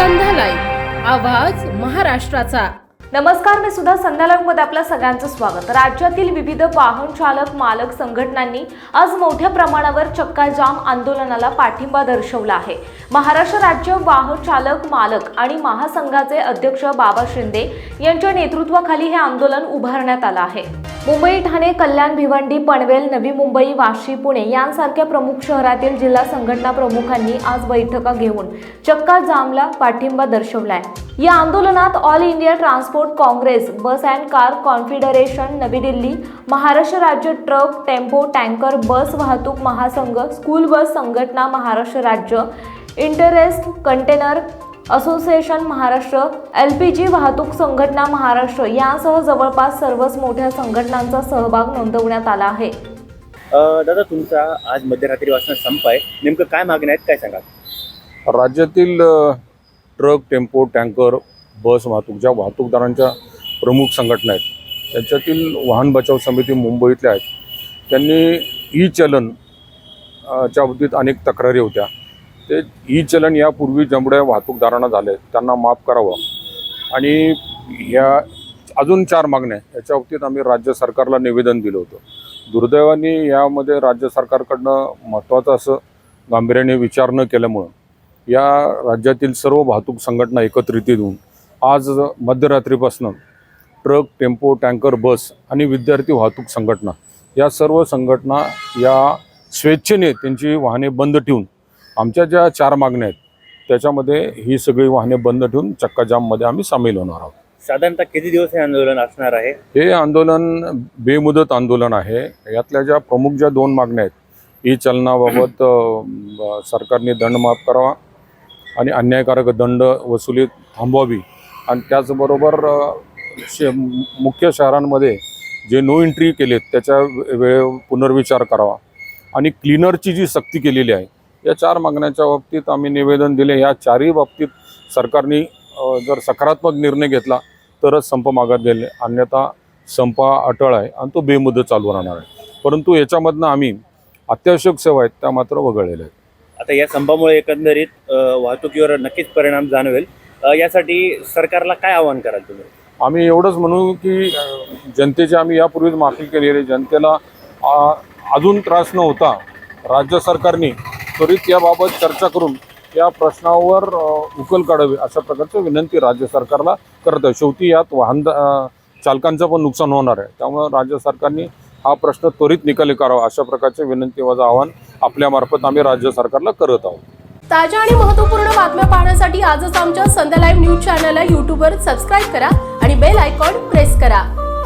आवाज महाराष्ट्राचा. नमस्कार मी सुद्धा संध्या लाईव्हमध्ये आपलं सगळ्यांचं स्वागत. राज्यातील विविध वाहन चालक मालक संघटनांनी आज मोठ्या प्रमाणावर चक्काजाम आंदोलनाला पाठिंबा दर्शवला आहे. महाराष्ट्र राज्य वाहन चालक मालक आणि महासंघाचे अध्यक्ष बाबा शिंदे यांच्या नेतृत्वाखाली हे आंदोलन उभारण्यात आलं आहे. मुंबई ठाणे कल्याण भिवंडी पनवेल नवी मुंबई वाशी पुणे यांसारख्या प्रमुख शहरातील जिल्हा संघटना प्रमुखांनी आज बैठका घेऊन चक्का जामला पाठिंबा दर्शवलाय. या आंदोलनात all India transport congress bus and car confederation Navi Delhi Maharashtra राज्य ट्रक टेम्पो टँकर बस वाहतूक महासंघ स्कूल बस संघटना महाराष्ट्र राज्य interest container association Maharashtra L P G वाहतूक संघटना महाराष्ट्र यासह जवळपास सर्वच मोठ्या संघटनांचा सहभाग नोंदवण्यात आला आहे. दादा तुमचा आज मध्यरात्री वाजता संप आहे. नेमकं काय मागण्या आहेत काय सांगा राज्यातील ट्रक टेम्पो टँकर बस वाहतूक ज्या वाहतूकदारांच्या प्रमुख संघटना आहेत त्याच्यातील वाहन बचाव समिती मुंबईतल्या आहेत. त्यांनी ई चलन च्या बाबतीत अनेक तक्रारी होत्या. ते ई चलन यापूर्वी जेवढ्या वाहतूकदारांना झाले. त्यांना माफ करावं. आणि या अजून चार मागण्या याच्या बाबतीत आम्ही राज्य सरकारला निवेदन दिलं होतं. दुर्दैवाने यामध्ये राज्य सरकारकडनं महत्त्वाचं असं गांभीर्याने विचार न केल्यामुळं या राज्यातील सर्व वाहतूक संघटना एकत्रित येऊन आज मध्यरात्रीपासून ट्रक टेम्पो टँकर बस आणि विद्यार्थी वाहतूक संघटना या सर्व संघटना या स्वेच्छेने त्यांची वाहने बंद ठेवून आमच्या ज्या चार मागण्या आहेत त्याच्यामध्ये ही सगळी वाहने बंद ठेवून चक्काजाममध्ये आम्ही सामील होणार आहोत. साधारणतः किती दिवस हे आंदोलन असणार आहे? हे आंदोलन बेमुदत आंदोलन आहे. यातल्या ज्या प्रमुख ज्या दोन मागण्या आहेत ई चलनाबाबत सरकारने दंड माफ करावा आणि अन्यायकारक दंड वसुली थांबवावी. आणि त्याचबरोबर शे मुख्य शहरांमध्ये जे नो एंट्री केलेत त्याच्या वेळे पुनर्विचार करावा. आणि क्लीनरची जी सक्ती केलेली आहे या चार मागण्याच्या बाबतीत आम्ही निवेदन दिले. या चारही बाबतीत सरकारने जर सकारात्मक निर्णय घेतला तरच संप मागात गेले. अन्यथा संप हा अटळ आहे आणि तो बेमुदत चालू राहणार आहे. परंतु याच्यामधनं आम्ही अत्यावश्यक सेवा आहेत त्या मात्र वगळलेल्या आहेत. आता या संपामुळे एकंदरीत वाहतुकीवर नक्कीच परिणाम जाणवेल. यासाठी सरकारला काय आवाहन कराल तुम्ही? आम्ही एवढंच म्हणू की जनतेची आम्ही यापूर्वीच माफी केलेली जनतेला अजून त्रास न होता राज्य सरकारने त्वरित याबाबत चर्चा करून या प्रश्नावर उकल काढावी अशा प्रकारची विनंती राज्य सरकारला करत आहे. शेवटी यात वाहन चालकांचं पण नुकसान होणार आहे. त्यामुळे राज्य सरकारने हा प्रश्न त्वरित निकाली करावा अशा प्रकारचे विनंती माझं आव्हान आपल्यामार्फत आम्ही राज्य सरकारला करत आहोत. ताज्या आणि महत्त्वपूर्ण बातम्या पाहण्यासाठी आजच आमच्या संध्या लाईव्ह न्यूज चॅनलला यूट्यूबवर सबस्क्राईब करा आणि बेल आयकॉन प्रेस करा.